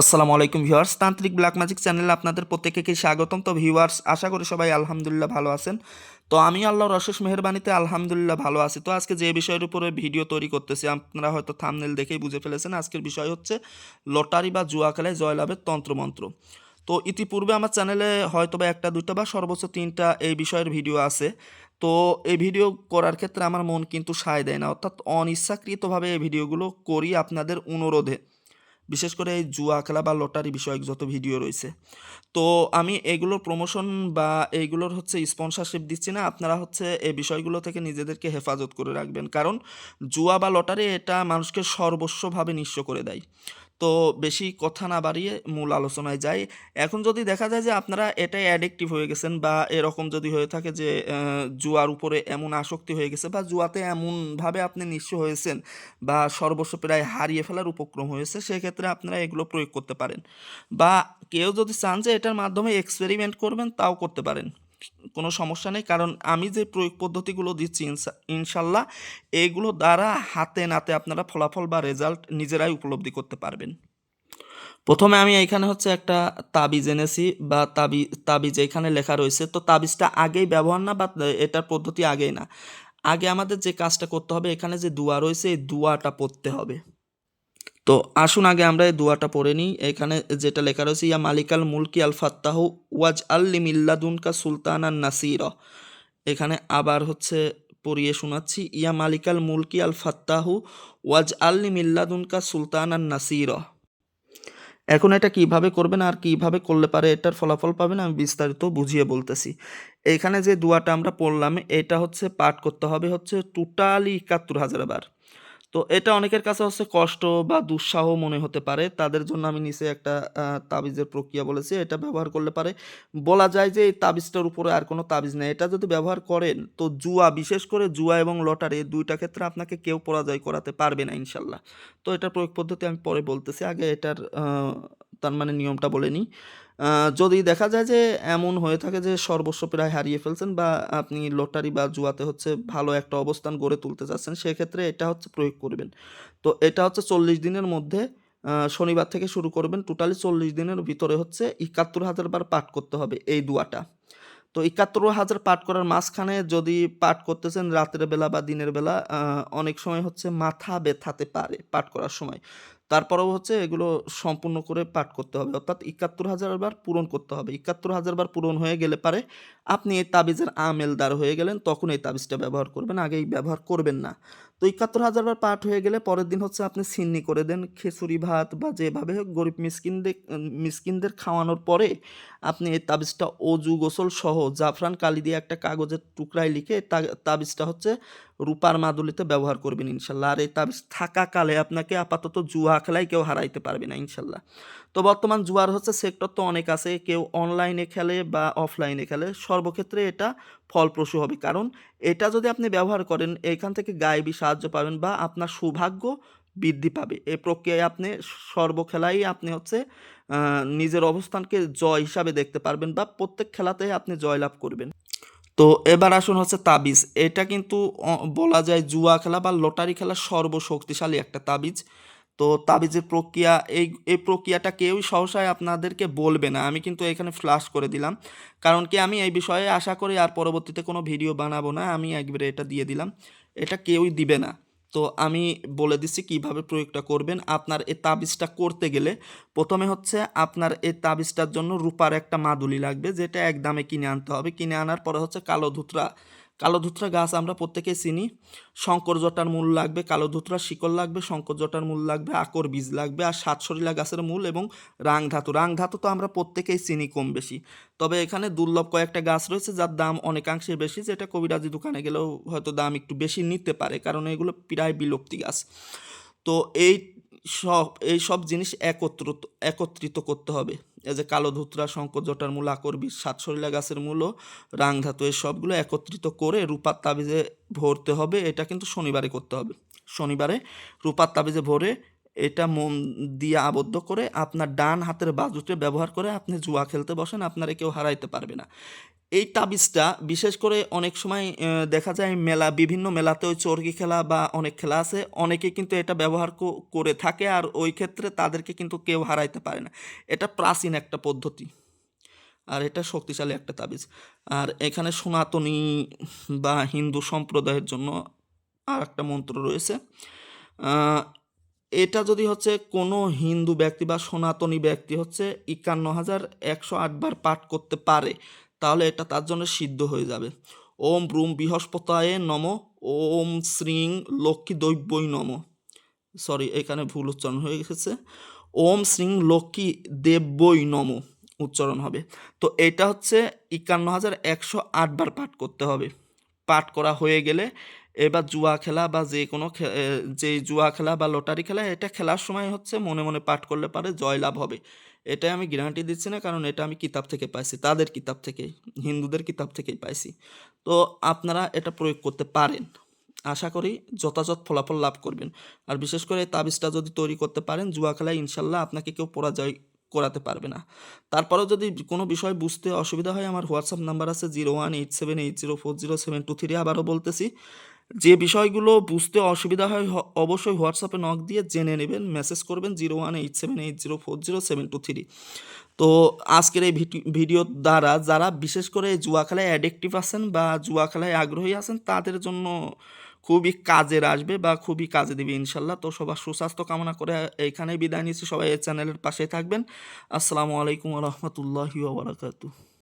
আসসালামু আলাইকুম ভিউয়ার্স। তান্ত্রিক ব্ল্যাক ম্যাজিক চ্যানেলে আপনাদের প্রত্যেককে স্বাগতম? তো ভিউয়ার্স, আশা করি সবাই আলহামদুলিল্লাহ ভালো আছেন। তো আমি আল্লাহর অশেষ মেহরবানিতে আলহামদুলিল্লাহ ভালো আছি। তো আজকে যে বিষয়ের উপরে ভিডিও তৈরি করতেছি, আপনারা হয়তো থামনেল দেখেই বুঝে ফেলেছেন, আজকের বিষয় হচ্ছে লটারি বা জুয়া খেলায় জয়লাভের তন্ত্রমন্ত্র। তো ইতিপূর্বে আমার চ্যানেলে হয়তো বা একটা দুটো বা সর্বোচ্চ তিনটা এই বিষয়ের ভিডিও আছে। তো এই ভিডিও করার ক্ষেত্রে আমার মন কিন্তু সায় দেয় না। অর্থাৎ অনিচ্ছাকৃতভাবে এই ভিডিওগুলো করি আপনাদের অনুরোধে। বিশেষ করে এই জুয়া খেলা বা লটারি বিষয়ক যত ভিডিও রয়েছে। তো আমি এগুলোর প্রমোশন বা এইগুলোর হচ্ছে স্পন্সারশিপ দিচ্ছি না, আপনারা হচ্ছে এই বিষয়গুলো থেকে নিজেদেরকে হেফাজত করে রাখবেন। কারণ জুয়া বা লটারি এটা মানুষকে সর্বস্বভাবে নিঃস্ব করে দেয়। তো বেশি কথা না বাড়িয়ে মূল আলোচনায় যাই। এখন যদি দেখা যায় যে আপনারা এটাই অ্যাডিকটিভ হয়ে গেছেন বা এরকম যদি হয়ে থাকে যে জুয়ার উপরে এমন আসক্তি হয়ে গেছে বা জুয়াতে এমনভাবে আপনি নিঃস্ব হয়েছেন বা সর্বস্ব প্রায় হারিয়ে ফেলার উপক্রম হয়েছে, সেক্ষেত্রে আপনারা এগুলো প্রয়োগ করতে পারেন। বা কেউ যদি চান যে এটার মাধ্যমে এক্সপেরিমেন্ট করবেন, তাও করতে পারেন। কোনো সমস্যা নেই। কারণ আমি যে প্রয়োগ পদ্ধতিগুলো দিচ্ছি ইনশাল্লাহ এইগুলো দ্বারা হাতে নাতে আপনারা ফলাফল বা রেজাল্ট নিজেরাই উপলব্ধি করতে পারবেন। প্রথমে আমি এখানে হচ্ছে একটা তাবিজ এনেছি বা তাবি, তাবিজ এখানে লেখা রয়েছে। তো তাবিজটা আগেই ব্যবহার না বা এটার পদ্ধতি আগেই না। আগে আমাদের যে কাজটা করতে হবে, এখানে যে দুয়া রয়েছে, এই দুয়াটা পড়তে হবে। তো আসুন আগে আমরা এই দুয়াটা পড়ে নিই। এখানে যেটা লেখা রয়েছে, ইয়া মালিকাল মুলকি আল ফাত্তাহু ওয়াজ আল্লি মিল্লাদুনকা সুলতান আন নাসির। এখানে আবার হচ্ছে পড়িয়ে শোনাচ্ছি, ইয়া মালিকাল মুলকি আল ফাত্তাহু ওয়াজ আল্লি মিল্লাদুনকা সুলতান আন নাসির। এখন এটা কীভাবে করবেন আর কীভাবে করলে পারে এটার ফলাফল পাবেন আমি বিস্তারিত বুঝিয়ে বলতেছি। এখানে যে দুয়াটা আমরা পড়লাম, এটা হচ্ছে পাঠ করতে হবে হচ্ছে টোটালি একাত্তর হাজার বার। তো এটা অনেকের কাছে হচ্ছে কষ্ট বা দুঃসাহ মনে হতে পারে। তাদের জন্য আমি নিচে একটা তাবিজের প্রক্রিয়া বলেছি। এটা ব্যবহার করলে পারে। বলা যায় যে এই তাবিজটার উপরে আর কোনো তাবিজ নেই। এটা যদি ব্যবহার করেন, তো জুয়া, বিশেষ করে জুয়া এবং লটারি দুইটা ক্ষেত্রে আপনাকে কেউ পরাজয় করাতে পারবে না, ইনশাল্লাহ। তো এটার প্রয়োগ পদ্ধতি আমি পরে বলতেছি। আগে এটার তার মানে নিয়মটা বলে নিই। যদি দেখা যায় যে এমন হয়ে থাকে যে সর্বস্ব প্রায় হারিয়ে ফেলছেন বা আপনি লটারি বা জুয়াতে হচ্ছে ভালো একটা অবস্থান গড়ে তুলতে চাচ্ছেন, সেক্ষেত্রে এটা হচ্ছে প্রয়োগ করবেন। তো এটা হচ্ছে চল্লিশ দিনের মধ্যে শনিবার থেকে শুরু করবেন, টোটালি চল্লিশ দিনের ভিতরে হচ্ছে একাত্তর হাজার বার পাঠ করতে হবে এই দুয়াটা। তো একাত্তর হাজার পাঠ করার মাঝখানে যদি পাঠ করতেছেন রাতের বেলা বা দিনের বেলা অনেক সময় হচ্ছে মাথা ব্যথাতে পারে পাঠ করার সময়। তারপরেও হচ্ছে এগুলো সম্পূর্ণ করে পাঠ করতে হবে। অর্থাৎ একাত্তর হাজার বার পূরণ করতে হবে। একাত্তর হাজার বার পূরণ হয়ে গেলে পারে আপনি এই তাবিজের আমেলদার হয়ে গেলেন, তখন এই তাবিজটা ব্যবহার করবেন আগেই ব্যবহার করবেন না। তো একাত্তর হাজার বার পাঠ হয়ে গেলে পরের দিন হচ্ছে আপনি সিন্নি করে দেন, খিচুড়ি ভাত বা যেভাবে হোক গরিব মিসকিনদের মিসকিনদের খাওয়ানোর পরে আপনি এই তাবিজটা অজু গোসল সহ জাফরান কালি দিয়ে একটা কাগজের টুকরায় লিখে তাবিজটা হচ্ছে রূপার মাদুলিতে ব্যবহার করবেন ইনশাল্লাহ। আর এই তাবিজ থাকাকালে আপনাকে আপাতত জুয়া খেলায় কেউ হারাইতে পারবে না, ইনশাল্লাহ। তো বর্তমান জুয়ার হচ্ছে সেক্টর তো অনেক আছে, কেউ অনলাইনে খেলে বা অফলাইনে খেলে, সর্বক্ষেত্রে এটা ফলপ্রসূ হবে। কারণ এটা যদি আপনি ব্যবহার করেন, এখান থেকে গায়েবী সাহায্য পাবেন বা আপনার সৌভাগ্য বৃদ্ধি পাবে। এই প্রক্রিয়ায় আপনি সর্বখেলাই আপনি হচ্ছে নিজের অবস্থানকে জয় হিসাবে দেখতে পারবেন বা প্রত্যেক খেলাতে আপনি জয়লাভ করবেন। তো এবার আসুন হচ্ছে তাবিজ। এটা কিন্তু বলা যায় জুয়া খেলা বা লটারি খেলা সর্বশক্তিশালী একটা তাবিজ। তো তাবিজের প্রক্রিয়া, এই এই প্রক্রিয়াটা কেউই সহসায় আপনাদেরকে বলবে না। আমি কিন্তু এখানে ফ্লাশ করে দিলাম। কারণ কি, আমি এই বিষয়ে আশা করি আর পরবর্তীতে কোনো ভিডিও বানাবো না। আমি একবারে এটা দিয়ে দিলাম। এটা কেউই দিবে না। তো আমি বলে দিচ্ছি কীভাবে প্রয়োগটা করবেন। আপনার এই তাবিজটা করতে গেলে প্রথমে হচ্ছে আপনার এই তাবিজটার জন্য রূপার একটা মাদুলি লাগবে, যেটা এক দামে কিনে আনতে হবে। কিনে আনার পরে হচ্ছে কালো ধুতরা কালো ধুতরা গাছ আমরা প্রত্যেকেই চিনি। শঙ্কর জটার মূল লাগবে কালো ধুতরা শিকড় লাগবে, শঙ্কর জটার মূল লাগবে, আকর বীজ লাগবে আর সাতসরিলা গাছের মূল এবং রাং ধাতু। রাং ধাতু তো আমরা প্রত্যেকেই চিনি কম বেশি। তবে এখানে দুর্লভ কয়েকটা গাছ রয়েছে যার দাম অনেকাংশে বেশি, যেটা কবিরাজি দোকানে গেলেও হয়তো দাম একটু বেশি নিতে পারে, কারণ এগুলো প্রায় বিলুপ্তি গাছ। তো এই সব, এই সব জিনিস একত্রিত একত্রিত করতে হবে। এই যে কালো ধুতরা, শঙ্কর জটার মূল আকর্বি সাতশরিলা গাছের মূল রাংধাতু এই সবগুলো একত্রিত করে রূপার তাবিজে ভরতে হবে। এটা কিন্তু শনিবারে করতে হবে। শনিবারে রূপার তাবিজে ভরে এটা মন দিয়ে আবদ্ধ করে আপনার ডান হাতের বাজুতে ব্যবহার করে আপনি জুয়া খেলতে বসেন, আপনারা কেউ হারাইতে পারবে না। এই তাবিজটা বিশেষ করে অনেক সময় দেখা যায় মেলা, বিভিন্ন মেলাতে ওই চর্কি খেলা বা অনেক খেলা আছে অনেকে কিন্তু এটা ব্যবহার করে থাকে আর ওই ক্ষেত্রে তাদেরকে কিন্তু কেউ হারাইতে পারে না। এটা প্রাচীন একটা পদ্ধতি আর এটা শক্তিশালী একটা তাবিজ। আর এখানে সনাতনী বা হিন্দু সম্প্রদায়ের জন্য আর একটা মন্ত্র রয়েছে এটা যদি হচ্ছে কোনো হিন্দু ব্যক্তি বা সনাতনী ব্যক্তি হচ্ছে একান্ন হাজার একশো আটবার পাঠ করতে পারে, তাহলে এটা তার জন্য সিদ্ধ হয়ে যাবে। ওম ব্রুম বৃহস্পতায় নম, ওম শ্রীং লক্ষ্মী দৈব্যই নম। সরি, এখানে ভুল উচ্চারণ হয়ে গেছে। ওম শ্রীং লক্ষ্মী দেব্যই নম উচ্চারণ হবে। তো এটা হচ্ছে একান্ন হাজার একশো আটবার পাঠ করতে হবে। পাঠ করা হয়ে গেলে এবার জুয়া খেলা বা যে কোনো যে জুয়া খেলা বা লটারি খেলা, এটা খেলার সময় হচ্ছে মনে মনে পাঠ করলে পারে জয়লাভ হবে। এটাই আমি গ্যারান্টি দিচ্ছি না, কারণ এটা আমি কিতাব থেকে পাইছি, তাদের কিতাব থেকেই, হিন্দুদের কিতাব থেকেই পাইছি। তো আপনারা এটা প্রয়োগ করতে পারেন। আশা করি যথাযথ ফলাফল লাভ করবেন। আর বিশেষ করে তাবিজটা যদি তৈরি করতে পারেন, জুয়া খেলায় ইনশাল্লাহ আপনাকে কেউ পরাজয় করাতে পারবে না। তারপরেও যদি কোনো বিষয় বুঝতে অসুবিধা হয়, আমার হোয়াটসঅ্যাপ নাম্বার আছে zero one eight seven eight zero four zero seven two three আবারও বলতেছি। যে বিষয়গুলো বুঝতে অসুবিধা হয় অবশ্যই হোয়াটসঅ্যাপে নক দিয়ে জেনে নেবেন মেসেজ করবেন zero one eight seven eight zero four zero seven two three তো আজকের এই ভিডি- ভিডিওর দ্বারা যারা বিশেষ করে জুয়া খেলায় অ্যাডিকটিভ আছেন বা জুয়া খেলায় আগ্রহী আছেন, তাদের জন্য খুবই কাজের আসবে বা খুবই কাজে দেবে ইনশাল্লাহ। তো সবার সুস্বাস্থ্য কামনা করে এইখানেই বিদায় নিচ্ছি। সবাই এই চ্যানেলের পাশে থাকবেন। আসসালামু আলাইকুম রহমতুল্লাহি ওবরাকাতু